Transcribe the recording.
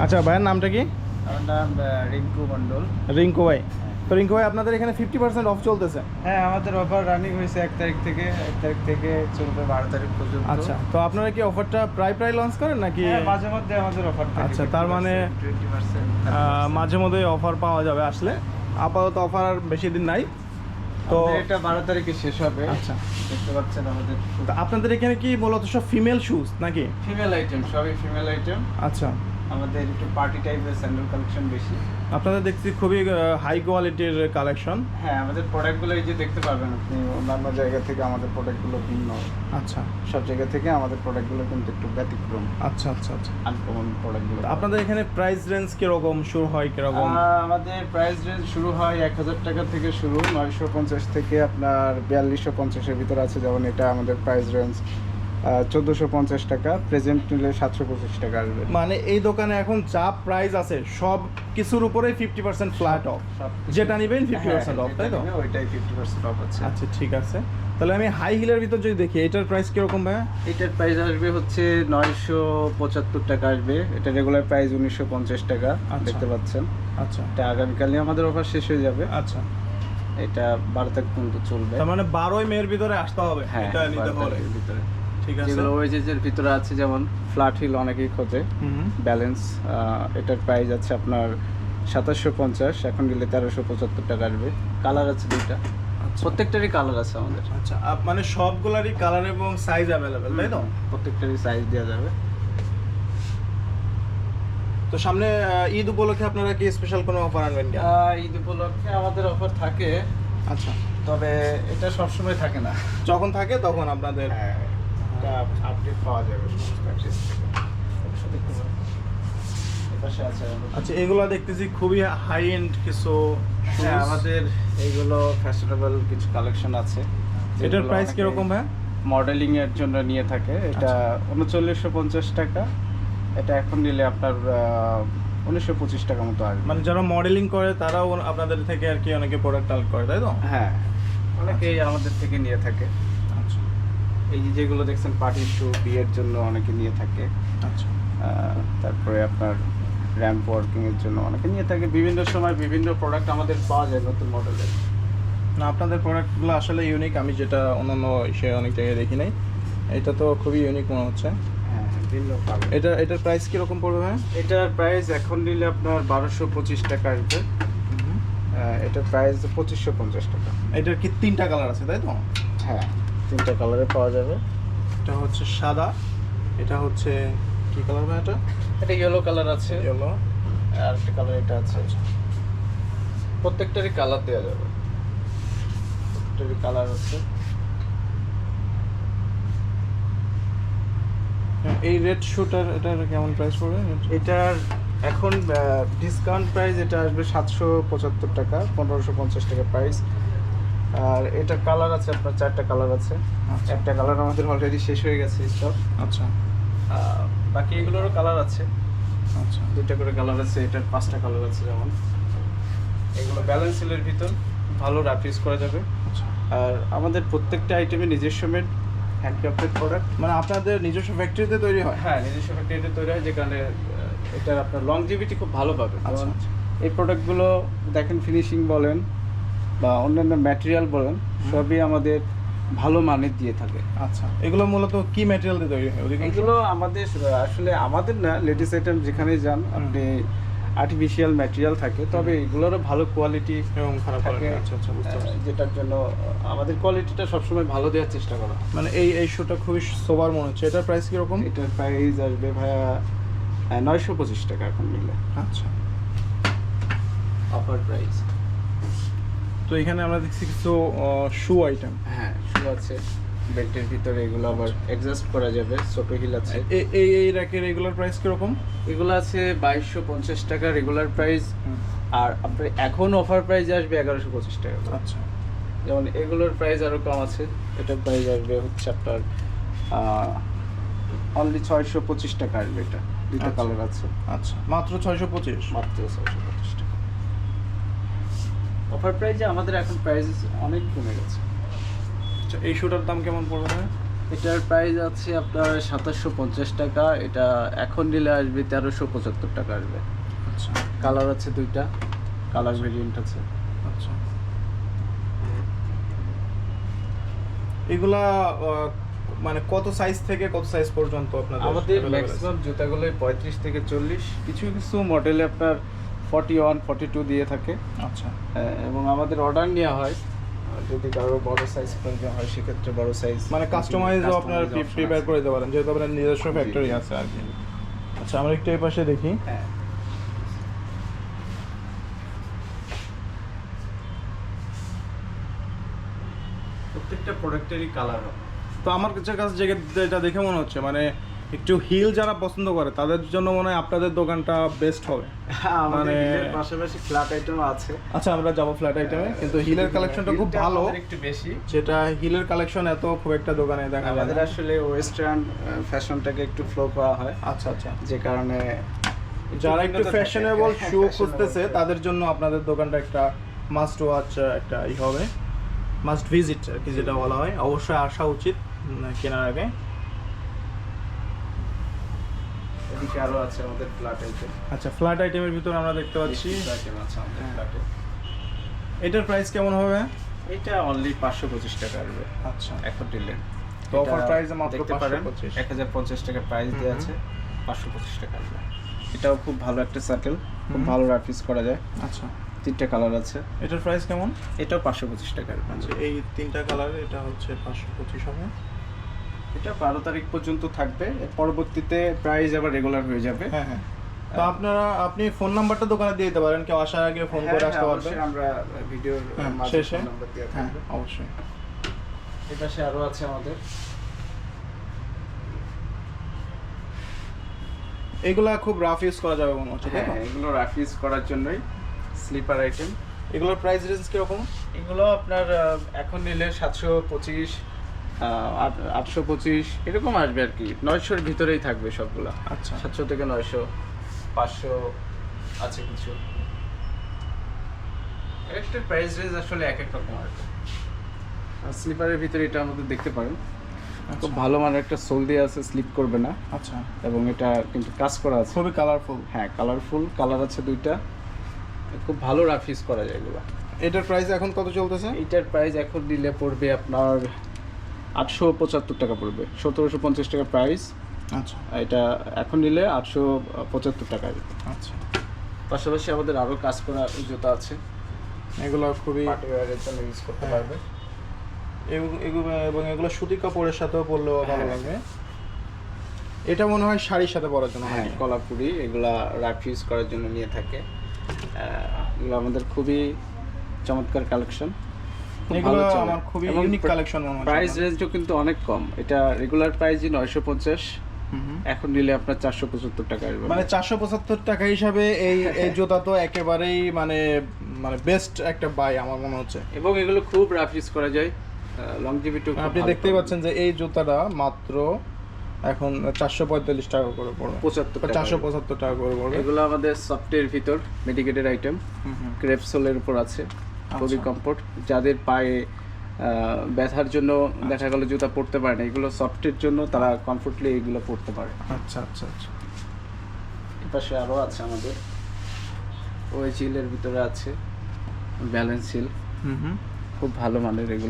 আচ্ছা ভাইয়ের নামটা কি? আমার নাম রিঙ্কু মণ্ডল। রিঙ্কু ভাই। তো রিঙ্কু ভাই আপনাদের এখানে ফিফটি পার্সেন্ট অফ চলতেছে? হ্যাঁ আমাদের অফার রানিং হয়েছে এক তারিখ থেকে এক তারিখ থেকে চলবে বারো তারিখ পর্যন্ত। আচ্ছা তো আপনারা কি অফারটা প্রায় প্রায় লঞ্চ করেন নাকি? হ্যাঁ, মাঝে মধ্যে আমাদের অফার আচ্ছা, তার মানে- মাঝে মধ্যে অফার পাওয়া যাবে আসলে। আপাতত অফার আর বেশি দিন নাই। তো তো এটা বারো তারিখে শেষ হবে। আচ্ছা। দেখতে পাচ্ছেন আমাদের আপনাদের এখানে কি মূলত সব ফিমেল শুজ নাকি? ফিমেল আইটেম সবই ফিমেল আইটেম আচ্ছা। আমাদের একটু পার্টি টাইপের স্যান্ডেল কালেকশন বেশি। আপনাদের দেখছি খুবই হাই কোয়ালিটির কালেকশন হ্যাঁ আমাদের প্রোডাক্টগুলো এই যে দেখতে পারবেন আপনি অন্যান্য জায়গা থেকে আমাদের প্রোডাক্টগুলো ভিন্ন। আচ্ছা। সব জায়গা থেকে আমাদের প্রোডাক্টগুলো কিন্তু একটু ব্যতিক্রম। আচ্ছা আচ্ছা আচ্ছা। আনকমন প্রোডাক্টগুলো আপনাদের এখানে প্রাইস রেঞ্জ কীরকম শুরু হয় কীরকম? আমাদের প্রাইস রেঞ্জ শুরু হয় এক হাজার টাকা থেকে শুরু নয়শো পঞ্চাশ থেকে আপনার বিয়াল্লিশশো পঞ্চাশের ভিতরে আছে যেমন এটা আমাদের প্রাইস রেঞ্জ চোদ্দোশো পঞ্চাশ টাকা প্রেজেন্ট নিলে সাতশো পঁচিশ টাকা আসবে। মানে এই দোকানে এখন যা প্রাইস আছে সব কিছুর উপরেই ফিফটি পার্সেন্ট ফ্ল্যাট অফ যেটা নিবেন ফিফটি পার্সেন্ট অফ তাই তো? ওইটাই ফিফটি পার্সেন্ট অফ আছে। আচ্ছা ঠিক আছে। তাহলে আমি হাই হিলের ভিতর যদি দেখি এটার প্রাইস কীরকম ভাইয়া? এটার প্রাইস আসবে হচ্ছে নয়শো পঁচাত্তর টাকা আসবে। এটা রেগুলার প্রাইস উনিশশো পঞ্চাশ টাকা আচ্ছা। দেখতে পাচ্ছেন। আচ্ছা। এটা আগামীকালই আমাদের অফার শেষ হয়ে যাবে। আচ্ছা। এটা বারো তারিখ পর্যন্ত চলবে। তার মানে বারোই মেয়ের ভিতরে আসতে হবে। হ্যাঁ ভিতরে। যেগুলো ওয়েজেসের ভিতরে আছে যেমন ফ্ল্যাট হিল অনেকেই খোঁজে। ব্যালেন্স এটার প্রাইস আছে আপনার সাতাশশো পঞ্চাশ এখন গেলে তেরোশো পঁচাত্তর টাকা আসবে। কালার আছে দুইটা। আচ্ছা। প্রত্যেকটারই কালার আছে আমাদের। আচ্ছা মানে সবগুলারই কালার এবং সাইজ অ্যাভেলেবেল তাই তো? প্রত্যেকটারই সাইজ দেওয়া যাবে। তো সামনে ঈদ উপলক্ষে আপনারা কি স্পেশাল কোনো অফার আনবেন ঈদ উপলক্ষে আমাদের অফার থাকে। আচ্ছা। তবে এটা সবসময় থাকে না। যখন থাকে তখন আপনাদের হ্যাঁ। আপডেট পাওয়া যাবে আচ্ছা এগুলো দেখতেছি খুবই হাই এন্ড কিছু হ্যাঁ আমাদের এইগুলো ফ্যাশনেবল কিছু কালেকশন আছে। এটার প্রাইস কীরকম ভাই? মডেলিং এর জন্য নিয়ে থাকে। এটা উনচল্লিশশো পঞ্চাশ টাকা। এটা এখন নিলে আপনার উনিশশো পঁচিশ টাকা মতো আসবে। মানে যারা মডেলিং করে তারাও আপনাদের থেকে আর কি অনেকে প্রোডাক্ট কালেক্ট করে তাই তো? হ্যাঁ অনেকেই আমাদের থেকে নিয়ে থাকে। আচ্ছা এই যে যেগুলো দেখছেন পার্টি শু বিয়ের জন্য অনেকে নিয়ে থাকে। আচ্ছা। তারপরে আপনার র্যাম্প ওয়ার্কিং এর জন্য অনেকে নিয়ে থাকে। বিভিন্ন সময় বিভিন্ন প্রোডাক্ট আমাদের পাওয়া যায় নতুন মডেলের না আপনাদের প্রোডাক্টগুলো আসলে ইউনিক আমি যেটা অন্যান্য সে অনেক জায়গায় দেখি নাই। এটা তো খুবই ইউনিক মনে হচ্ছে। হ্যাঁ পাবে এটা এটার প্রাইস কীরকম পড়বে ভাই? এটার প্রাইস এখন নিলে আপনার বারোশো পঁচিশ টাকা আসবে। এটার প্রাইস পঁচিশশো পঞ্চাশ টাকা। এটার কি তিনটা কালার আছে তাই তো? হ্যাঁ। তিনটা কালারে পাওয়া যাবে। এটা হচ্ছে সাদা এটা হচ্ছে কি কালার ভাই এটা? এটা ইয়েলো কালার আছে। ইয়েলো আর একটা কালার এটা আছে। প্রত্যেকটারই কালার দেওয়া যাবে। প্রত্যেকটারই কালার আছে। এই রেড শুটার এটার কেমন প্রাইস পড়বে? এটার এখন ডিসকাউন্ট প্রাইস এটা আসবে সাতশো পঁচাত্তর টাকা পনেরোশো পঞ্চাশ টাকা প্রাইস আর এটা কালার আছে আপনার চারটা কালার আছে। আচ্ছা। একটা কালার আমাদের অলরেডি শেষ হয়ে গেছে স্টক আচ্ছা। বাকি এগুলোরও কালার আছে। আচ্ছা। দুইটা করে কালার আছে এটার পাঁচটা কালার আছে যেমন। এগুলো ব্যালেন্স সিলের ভিতর ভালো র্যাপ ইউজ করা যাবে। আচ্ছা। আর আমাদের প্রত্যেকটা আইটেমে নিজস্ব মেড হ্যান্ডক্রাফটেড প্রোডাক্ট মানে আপনাদের নিজস্ব ফ্যাক্টরিতে তৈরি হয়? হ্যাঁ নিজস্ব ফ্যাক্টরিতে তৈরি হয় যে কারণে আহ, এটার আপনার লংজিভিটি খুব ভালো পাবে আচ্ছা। এই প্রোডাক্টগুলো দেখেন ফিনিশিং বলেন বা অন্যান্য ম্যাটেরিয়াল বলেন সবই আমাদের ভালো মানের দিয়ে থাকে। আচ্ছা এগুলো মূলত কি ম্যাটেরিয়াল দিয়ে তৈরি হয় এগুলো আমাদের আসলে আমাদের না লেডিস আইটেম যেখানে যান আপনি আর্টিফিশিয়াল ম্যাটেরিয়াল থাকে তবে এগুলোরও ভালো কোয়ালিটি এবং খারাপ থাকে আচ্ছা আচ্ছা যেটার জন্য আমাদের কোয়ালিটিটা সবসময় ভালো দেওয়ার চেষ্টা করা। মানে এই এই শোটা খুবই সোবার মনে হচ্ছে। এটার প্রাইস কীরকম? এটার প্রাইস আসবে ভাইয়া নয়শো পঁচিশ টাকা এখন মিলে আচ্ছা। অফার প্রাইস তো এখানে আমরা দেখছি কিছু শু আইটেম হ্যাঁ শু আছে। বেল্টের ভিতরে এগুলো আবার অ্যাডজাস্ট করা যাবে ছোট হিল আছে। এই এই র্যাকের রেগুলার প্রাইস কীরকম? এগুলো আছে বাইশশো পঞ্চাশ টাকা রেগুলার প্রাইস আর আপনার এখন অফার প্রাইস আসবে এগারোশো পঁচিশ টাকা আচ্ছা। যেমন এগুলোর প্রাইস আরও কম আছে এটার প্রাইস আসবে হচ্ছে আপনার অনলি ছয়শো পঁচিশ টাকা আসবে এটা। দুটো আচ্ছা। কালার আছে। আচ্ছা। মাত্র ছয়শো পঁচিশ? মাত্র ছয়শো পঁচিশ টাকা। অফার প্রাইসে আমাদের এখন প্রাইস অনেক কমে গেছে। আচ্ছা এই শুটার দাম কেমন পড়বে এটার প্রাইস আছে আপনার সাতাশশো পঞ্চাশ টাকা এটা এখন নিলে আসবে তেরোশো পঁচাত্তর টাকা আসবে। আচ্ছা। কালার আছে দুইটা কালার ভেরিয়েন্ট আছে। আচ্ছা। এগুলা মানে কত সাইজ থেকে কত সাইজ পর্যন্ত আপনাদের আমাদের ম্যাক্সিমাম জুতাগুলোই পঁয়ত্রিশ থেকে চল্লিশ। কিছু কিছু মডেলে আপনার ফর্টি ওয়ান ফর্টি টু দিয়ে থাকে। আচ্ছা। আহ, এবং আমাদের অর্ডার নেওয়া হয়। যদি কারও বড় সাইজ প্রয়োজন হয় সেক্ষেত্রে বড় সাইজ মানে কাস্টমাইজও আপনার প্রিপেয়ার করে দিতে পারেন যেহেতু আপনার নিজস্ব ফ্যাক্টরি আছে আর কি। আচ্ছা আমরা একটু এই পাশে দেখি। হ্যাঁ। প্রত্যেকটা প্রোডাক্টেরই কালার হবে। তো আমার কাছে যেটা দেখে মনে হচ্ছে মানে একটু হিল যারা পছন্দ করে তাদের জন্য মনে হয় আপনাদের দোকানটা বেস্ট হবে। মানে- পাশাপাশি ফ্ল্যাট আইটেম আছে। আচ্ছা আমরা যাব ফ্ল্যাট আইটেমে কিন্তু হিলের কালেকশনটা খুব ভালো। একটু বেশি। যেটা হিলের কালেকশন এত খুব একটা দোকানে দেখা যায় আমাদের আসলে ওয়েস্টার্ন ফ্যাশনটাকে একটু ফ্লো করা হয়। আচ্ছা আচ্ছা। যে কারণে যারা একটু ফ্যাশনেবল শু খুঁজতেছে তাদের জন্য আপনাদের দোকানটা একটা মাস্ট ওয়াচ একটা ই হবে। মাস্ট ভিজিট আর কি যেটা বলা হয়। অবশ্যই আসা উচিত কেনার আগে। এদিকে আরও আছে আমাদের ফ্ল্যাট আইটেম আচ্ছা ফ্ল্যাট আইটেমের ভিতরে আমরা দেখতে পাচ্ছি। আইটেম আছে আমাদের হ্যাঁ। ফ্ল্যাটে এটার প্রাইস কেমন হবে? এটা অনলি পাঁচশো পঁচিশ টাকা আসবে। আচ্ছা। এখন দিলে। তো অফার প্রাইসে মাত্র দেখতে পারেন এক হাজার পঞ্চাশ টাকা প্রাইস দেওয়া আছে পাঁচশো পঁচিশ টাকা আসবে। এটাও খুব ভালো একটা সার্কেল খুব ভালো রাফিস করা যায়। আচ্ছা। তিনটা কালার আছে। এটার প্রাইস কেমন? এটাও পাঁচশো পঁচিশ টাকা। আচ্ছা এই তিনটা কালার এটা হচ্ছে পাঁচশো পঁচিশ হবে। এটা বারো তারিখ পর্যন্ত থাকবে। পরবর্তীতে প্রাইস আবার রেগুলার হয়ে যাবে। হ্যাঁ হ্যাঁ। তো আপনারা আপনি ফোন নাম্বারটা দোকানে দিয়ে দিতে পারেন কেউ আসার আগে ফোন করে হ্যাঁ, আসতে হ্যাঁ, পারবে। আমরা ভিডিওর মাঝে শেষে। ফোন নাম্বার দেওয়া হ্যাঁ অবশ্যই। এই পাশে আরও আছে আমাদের। এগুলা খুব রাফ ইউজ করা যাবে মনে হচ্ছে হ্যাঁ? এগুলো রাফিস করার জন্যই স্লিপার আইটেম এগুলোর প্রাইস রেঞ্জ কীরকম? এগুলো আপনার আহ, এখন নিলে সাতশো পঁচিশ আটশো পঁচিশ এরকম আসবে আর কি। নয়শোর ভিতরেই থাকবে সবগুলো। আচ্ছা। সাতশো থেকে নয়শো পাঁচশো আছে কিছু। একটা প্রাইস রেঞ্জ আসলে এক এক রকম আর স্লিপারের ভিতরে এটা আমাদের দেখতে পারেন। খুব ভালো মানের একটা সোল দিয়ে আছে স্লিপ করবে না। আচ্ছা। এবং এটা কিন্তু কাজ করা আছে। খুবই কালারফুল হ্যাঁ কালারফুল কালার আছে দুইটা। খুব ভালো রাফিস করা যায় এগুলো। এটার প্রাইস এখন কত চলতেছে? এইটার প্রাইস এখন দিলে পড়বে আপনার আটশো পঁচাত্তর টাকা পড়বে সতেরোশো পঞ্চাশ টাকা প্রাইস আচ্ছা। এটা এখন নিলে আটশো পঁচাত্তর টাকা আচ্ছা। পাশাপাশি আমাদের আরও কাজ করা জুতা আছে। এগুলো খুবই জন্য ইউজ করতে হ্যাঁ। পারবে। এবং এগুলো সুতি কাপড়ের সাথেও পরলেও ভালো হ্যাঁ। লাগবে এটা মনে হয় শাড়ির সাথে পরার জন্য হ্যাঁ কলাপুরি এগুলা রাফ ইউজ করার জন্য নিয়ে থাকে। এগুলো আমাদের খুবই চমৎকার কালেকশন এগুলো আমার খুবই ইউনিক কালেকশন মনে প্রাইস রেঞ্জও কিন্তু অনেক কম। এটা রেগুলার প্রাইসই নয়শো পঞ্চাশ। হুম হুম। এখন নিলে আপনার চারশো পঁচাত্তর টাকা মানে চারশো পঁচাত্তর টাকা হিসাবে এই এই জুতা তো একেবারেই মানে মানে বেস্ট একটা বাই আমার মনে হচ্ছে। এবং এগুলো খুব রাফ ইউজ করা যায়। লংজিভিটি আপনি দেখতেই পাচ্ছেন যে এই জুতাটা মাত্র এখন চারশো পঁয়তাল্লিশ টাকা করে পড়বে। পঁচাত্তর চারশো পঁচাত্তর টাকা করে পড়বে। এগুলো আমাদের সফটের ভিতর মেডিকেটেড আইটেম উপর আছে। খুবই আচ্ছা। কমফোর্ট যাদের পায়ে ব্যথার জন্য দেখা গেল জুতা পরতে পারে না এগুলো সফটের জন্য তারা কমফোর্টলি এগুলো পরতে পারে। আচ্ছা আচ্ছা আচ্ছা। এপাশে আরও আছে আমাদের। ওই চিলের ভিতরে আছে ব্যালেন্স হিল হুম হুম। খুব ভালো মানের এগুলো।